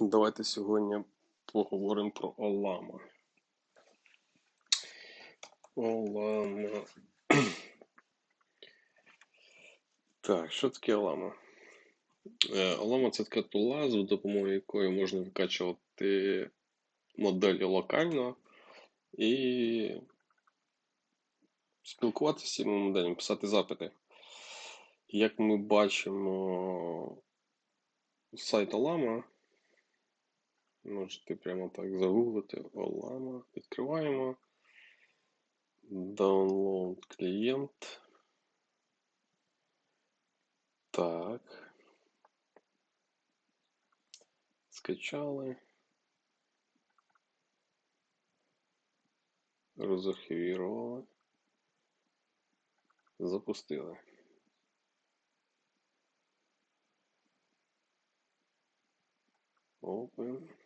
Давайте сьогодні поговоримо про Олама. Олама. Так, що таке Олама? Е, Олама це така тула, за допомогою якої можна викачувати моделі локально і спілкуватися з цими моделями, писати запити. Як ми бачимо, сайт Олама. Можете прямо так загуглити Олама. Відкриваємо. Download клієнт. Так. Скачали. Розархівірували. Запустили. Open.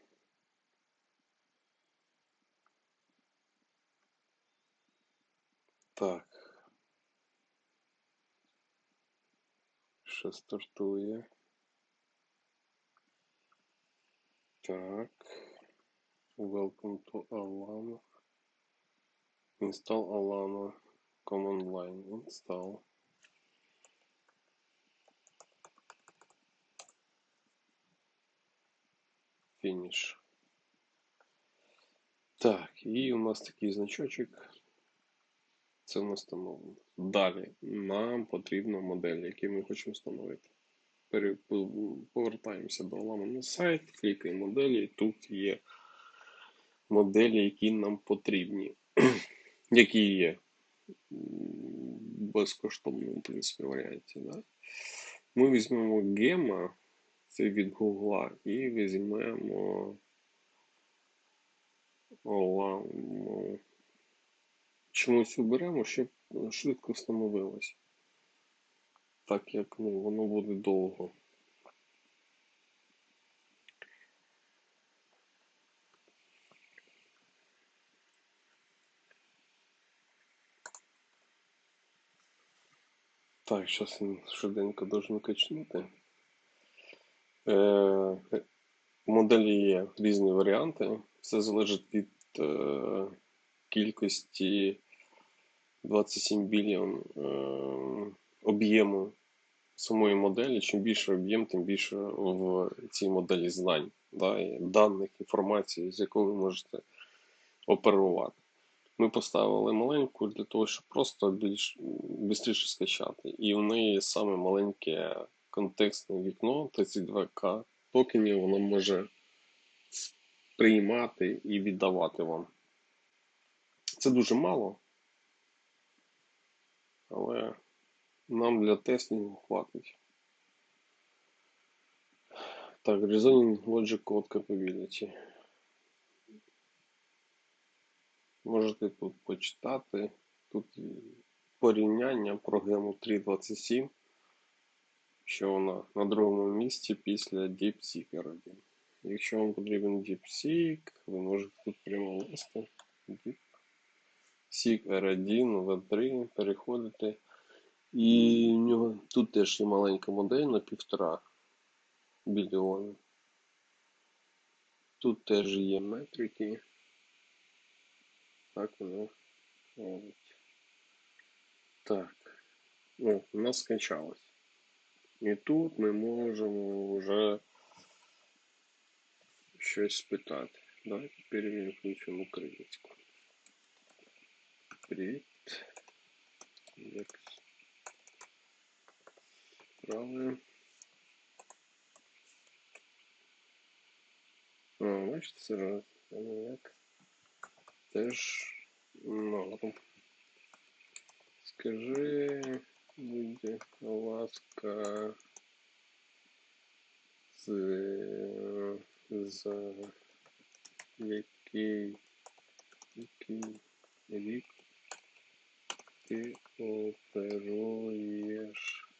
Так. Ще стартує. Так. Welcome to Alama. Install Alama Command Line. Install. Фініш. Так, і у нас такий значочок. Це у нас встановлено. Далі нам потрібна модель, яку ми хочемо встановити. Повертаємося до Олама на сайт, клікаємо моделі, тут є моделі, які нам потрібні, які є безкоштовному в принципі, варіанті. Да? Ми візьмемо гема, це від Google, і візьмемо Оламу. Чомусь оберемо, щоб швидко встановилось. Так як ну, воно буде довго. Так, зараз він швиденько должен качнути. Е, моделі є різні варіанти. Все залежить від е, кількості 27 біліон е, об'єму самої моделі. Чим більше об'єм, тим більше в цій моделі знань, да, і даних, інформації, з якою ви можете оперувати. Ми поставили маленьку для того, щоб просто більш швидше скачати. І в неї саме маленьке контекстне вікно 32К токенів, воно може приймати і віддавати вам. Це дуже мало, але нам для тестінгу хватить. Так, Reasoning Logic Code Capability. Можете тут почитати. Тут порівняння про гему 3.27, що вона на другому місці після DeepSeek R1. Якщо вам потрібен DeepSeek, ви можете тут прямо ввести DeepSeek R1, V3, переходите. І в нього тут теж є маленька модель на півтора біліона. Тут теж є метрики. Так воно робить. Так. О, у нас скачалось. І тут ми можемо вже щось спитати. Давайте перевіримо включимо українську. create next правое. Ну, значит, сажать. Так. Теж. Ну, ладно. Скажи, будь ласка, з, за який, який рік ти оперуєш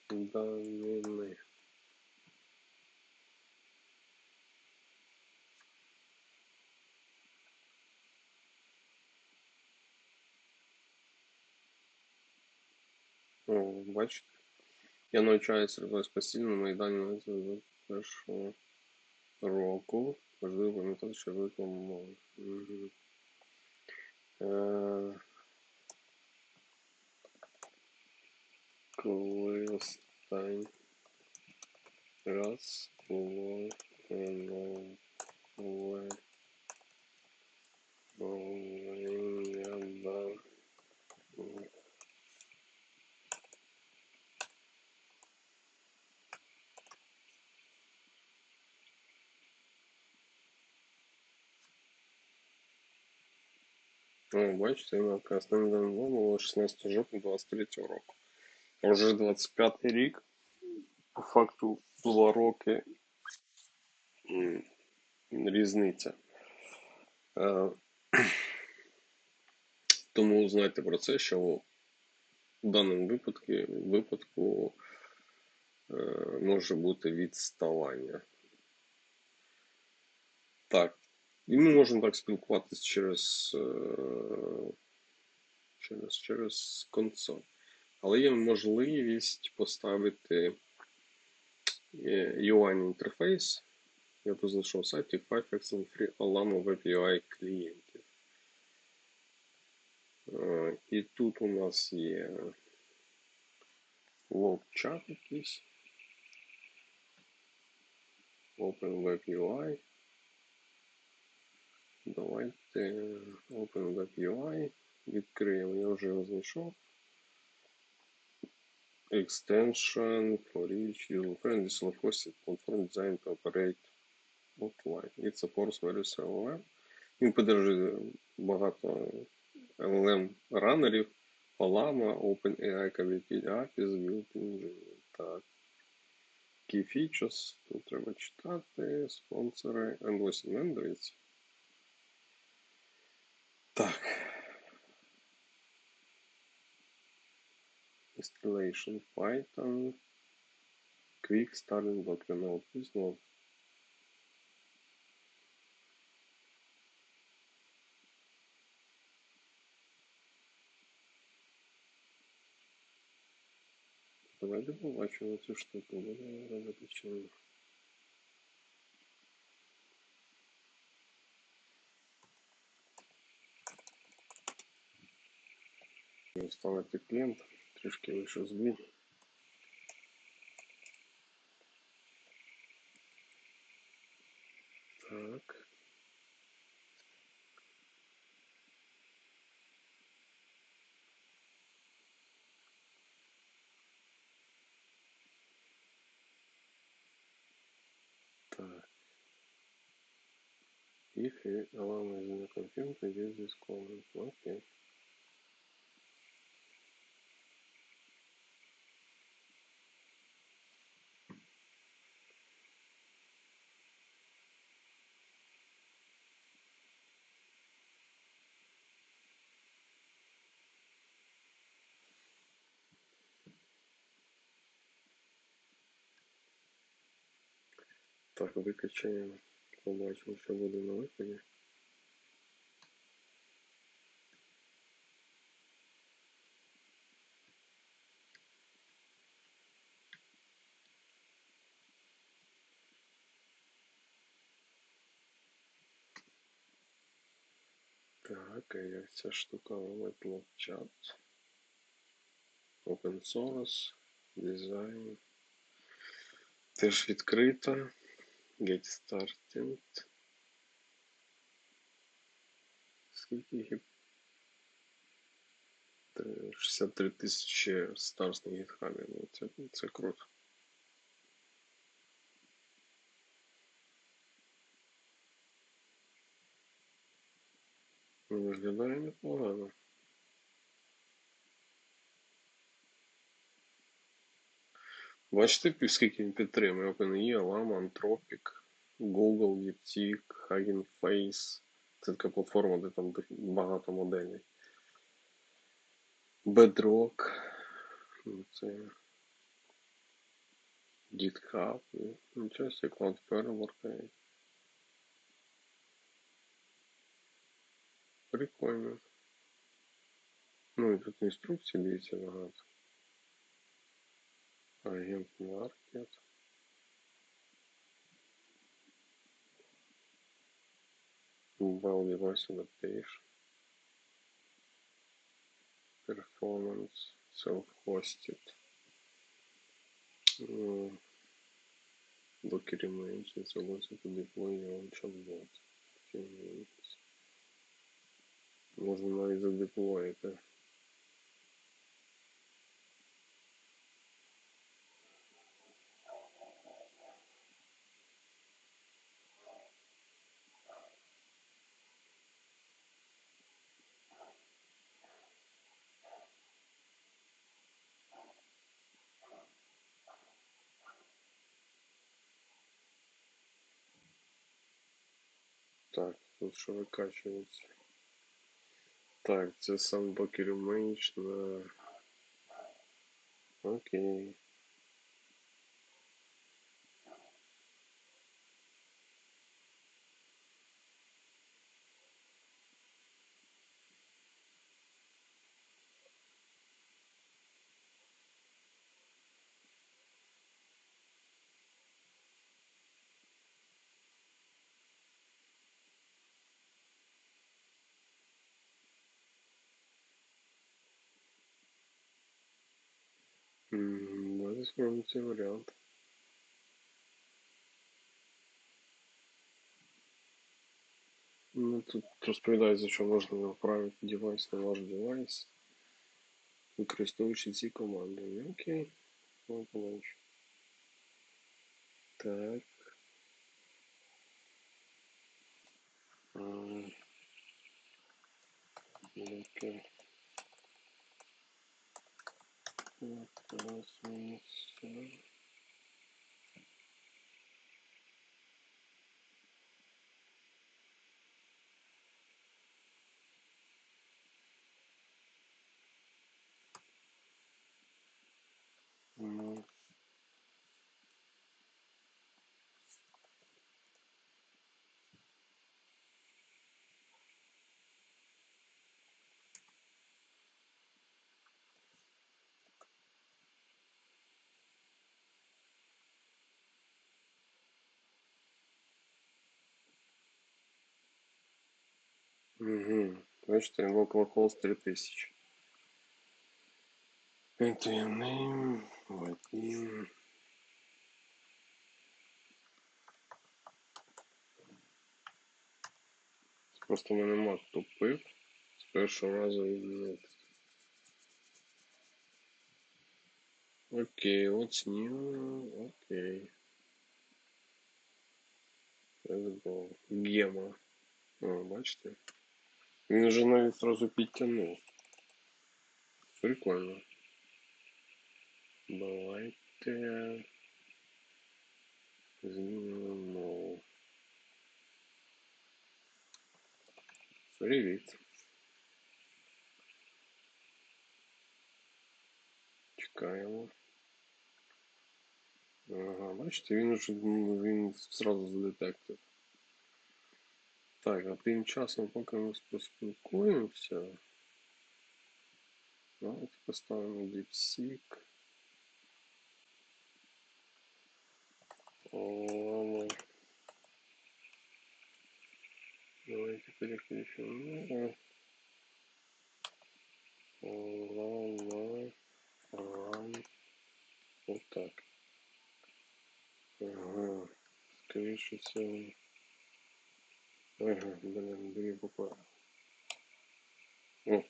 даними? О, бачите? Я навчаюся робити постійно, мої дані називають першого року. Важливо пам'ятати, що виклик мови. Мгм. Е, Клыстан раз Ну, бачите, на красным гонзом было 16 жовтня 23 року. Вже 25 рік, по факту, два роки різниця. Е, Тому знайте про це, що в даному випадку, випадку е, може бути відставання. Так. І ми можемо так спілкуватися через, е, через, через консоль. Але є можливість поставити е, UI-інтерфейс. Я тут знайшов сайт Firefox and Free Alamo Web UI клієнтів. Е, І тут у нас є лог-чат якийсь. Open Web UI. Давайте Open Web UI відкриємо. Я вже його знайшов. Extension for each user-friendly self-hosted platform designed to operate offline. It supports various LLM. Він підтримує багато LLM ранерів, Palama, OpenAI Community APIs, Built-in Так. Key features. Тут треба читати. Спонсори. Endless дивіться. Так. Installation Python. Quick starting document. Знову. Давайте побачимо цю штуку. Будемо робити чи ні. Ставити клієнт, Трішки лише змін. Так. Так. If you allow me the computer to use this command, okay. Так, викачаємо. Побачимо, що буде на виході. Так, а як ця штука вилетіла в чат. Open source, дизайн. Теж відкрита. Get started. Скільки? Е, 63 тисячі старс на гітхабі. Ну, це, це круто. Виглядає непогано. Бачите, скільки він підтримує OpenAI, Llama, Anthropic, Google, DeepSeek, Hugging Face. Це така платформа, де там багато моделей. Bedrock. Ну, Це GitHub. Нічого собі, Cloudflare workає. Прикольно. Ну і тут інструкції дивіться багато. Агент Маркет. Well device adaptation. Performance. Self-hosted. Uh, Docker image is also to deploy your own chatbot. Можна навіть задеплоїти. Так, тут що викачується. Так, це сам image на... Окей. М, Давайте спробуємо цей варіант. Ну, тут розповідається, що можна направити девайс на ваш девайс, використовуючи ці команди. Ну, Окей, ну, побачу. Так. М, Окей. Congratulations Угу. Бачите, localhost 3000. Enter your name, Вадим. Просто мене мат тупив. З першого разу відмінити. Окей, what's new? Окей. Let's go. Гема. О, бачите? Він вже навіть зразу підтягнув. Прикольно. Давайте. Змінимо. Привіт. Чекаємо. Ага, бачите, він уже він зразу задетектив. Так, а тим часом, поки ми поспілкуємося, давайте поставимо DeepSeek. Ладно. Давайте переключим. Ладно. Ран. Вот так. Ага. Скоріше всього. Ага, блин, дві букви. О,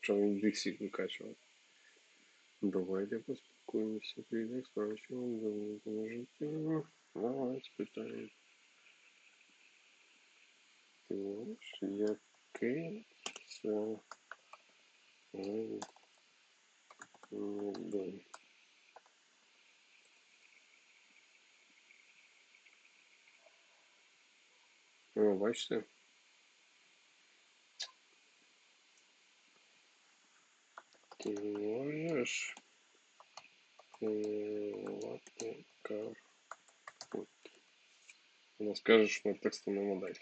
що він диксік викачував. Давайте поспілкуємося. Привіт, справді вам допоможете. Давай, спитаємо. Ти знаєш, який це день? О, бачите? Ти можеш керувати кар. Вона скаже, що на текстовна модель.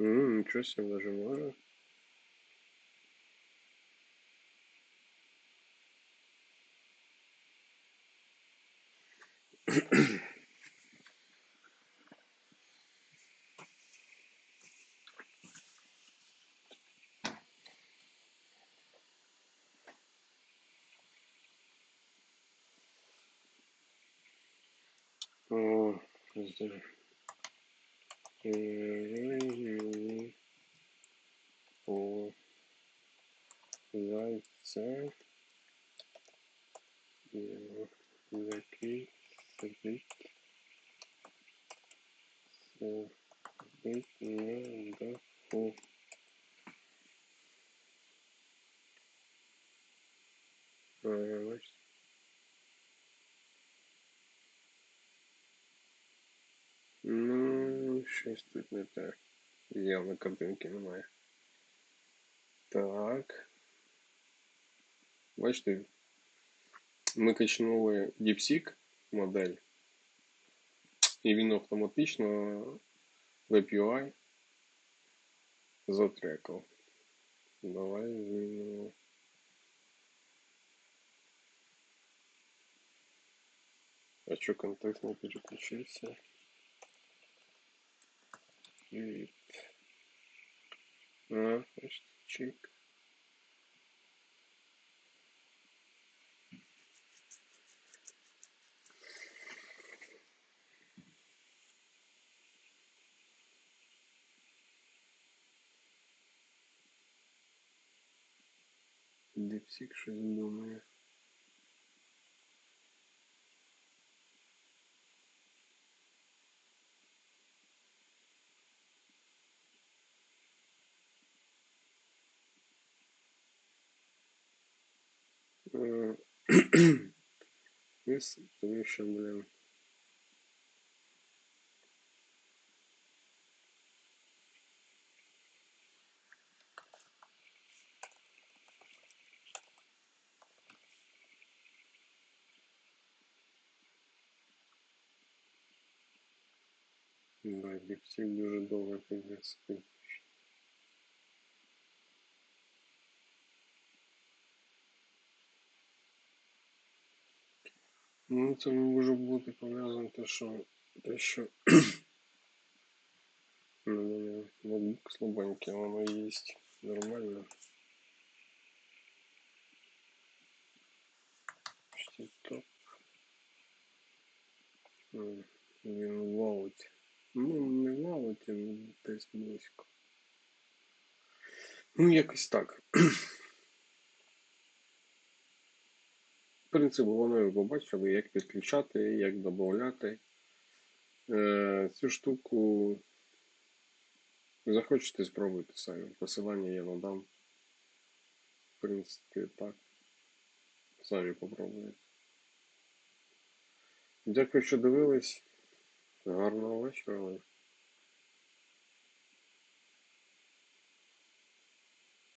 М, нічого себе даже може. oh, is there? Or right there? Yeah, lucky. Сидить на даху. А, ось. Ну, щось тут не те. Явно картинки немає. Так. Бачите, ми качнули DeepSeek модель, і він автоматично в API затрекав. Давай змінимо. А что контекст не значит, чик. Депсик щось думає. Ми з тобою ще будемо. Да, дипсик дуже довго піде спить. Ну, це може бути пов'язано те, що те, що ну, мене ноутбук слабенький, воно є нормально. Почти топ. М, Він валить. Ну, не валить, а десь близько. Ну, якось так. Принцип головної побачили, як підключати, як додати. Е, цю штуку захочете спробуйте самі. Посилання я надам. В принципі, так. Самі попробуйте. Дякую, що дивились. Гарного вечора.